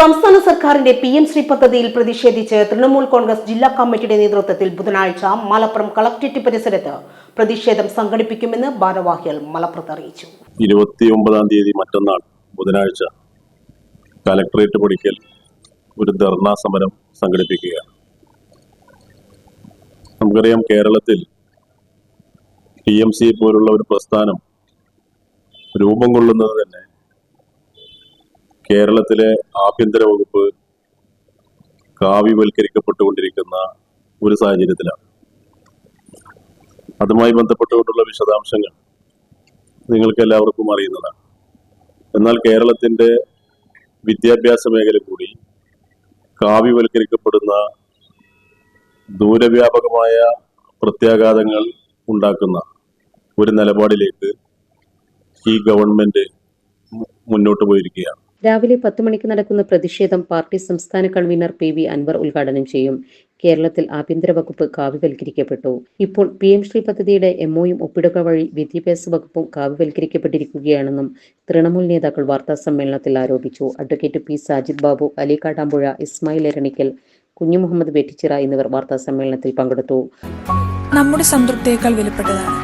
സംസ്ഥാന സർക്കാരിന്റെ P M Shri പദ്ധതിയിൽ പ്രതിഷേധിച്ച് തൃണമൂൽ കോൺഗ്രസ് ജില്ലാ കമ്മിറ്റിയുടെ നേതൃത്വത്തിൽ ബുധനാഴ്ച മലപ്പുറം കളക്ട്രേറ്റ് പരിസരത്ത് പ്രതിഷേധം സംഘടിപ്പിക്കുമെന്ന് ഭാരവാഹികൾ മലപ്പുറത്ത് അറിയിച്ചു. ഇരുപത്തി ഒമ്പതാം തീയതി മറ്റന്നാൾ ബുധനാഴ്ച കലക്ടറേറ്റ് പടിക്കൽ ഒരു ധർണാ സമരം സംഘടിപ്പിക്കുകയാണ്. നമുക്കറിയാം കേരളത്തിൽ പി എം സി പോലുള്ള ഒരു പ്രസ്ഥാനം രൂപം കൊള്ളുന്നത് തന്നെ കേരളത്തിലെ ആഭ്യന്തര വകുപ്പ് കാവ്യവൽക്കരിക്കപ്പെട്ടുകൊണ്ടിരിക്കുന്ന ഒരു സാഹചര്യത്തിലാണ്. അതുമായി ബന്ധപ്പെട്ടുകൊണ്ടുള്ള വിശദാംശങ്ങൾ നിങ്ങൾക്ക് എല്ലാവർക്കും അറിയുന്നതാണ്. എന്നാൽ കേരളത്തിന്റെ വിദ്യാഭ്യാസ മേഖല കൂടി കാവ്യവൽക്കരിക്കപ്പെടുന്ന ദൂരവ്യാപകമായ പ്രത്യാഘാതങ്ങൾ ഉണ്ടാക്കുന്ന ഒരു നിലപാടിലേക്ക് ഈ ഗവൺമെന്റ് മുന്നോട്ട് പോയിരിക്കുകയാണ്. രാവിലെ പത്ത് മണിക്ക് നടക്കുന്ന പ്രതിഷേധം പാർട്ടി സംസ്ഥാന കൺവീനർ പി വി അൻവർ ഉദ്ഘാടനം ചെയ്യും. കേരളത്തിൽ ആഭ്യന്തര വകുപ്പ് കാവ്യവൽക്കരിക്കപ്പെട്ടു. ഇപ്പോൾ പി എം ശ്രീ പദ്ധതിയുടെ എംഒയും ഒപ്പിടുക വഴി വിദ്യാഭ്യാസ വകുപ്പും കാവ്യവൽക്കരിക്കപ്പെട്ടിരിക്കുകയാണെന്നും തൃണമൂൽ നേതാക്കൾ വാർത്താ സമ്മേളനത്തിൽ ആരോപിച്ചു. അഡ്വക്കേറ്റ് പി സാജിദ് ബാബു അലി കാടാമ്പുഴ ഇസ്മായിൽ എരണിക്കൽ കുഞ്ഞുമുഹമ്മദ് വെട്ടിച്ചിറ എന്നിവർ വാർത്താ സമ്മേളനത്തിൽ പങ്കെടുത്തു. നമ്മുടെ സംതൃപ്തിയേക്കാൾ വിലപ്പെട്ടതാണ്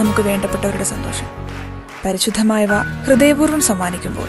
നമുക്ക് വേണ്ടപ്പെട്ടവരുടെ സന്തോഷം. പരിശുദ്ധമായവ ഹൃദയപൂർവം സമ്മാനിക്കുമ്പോൾ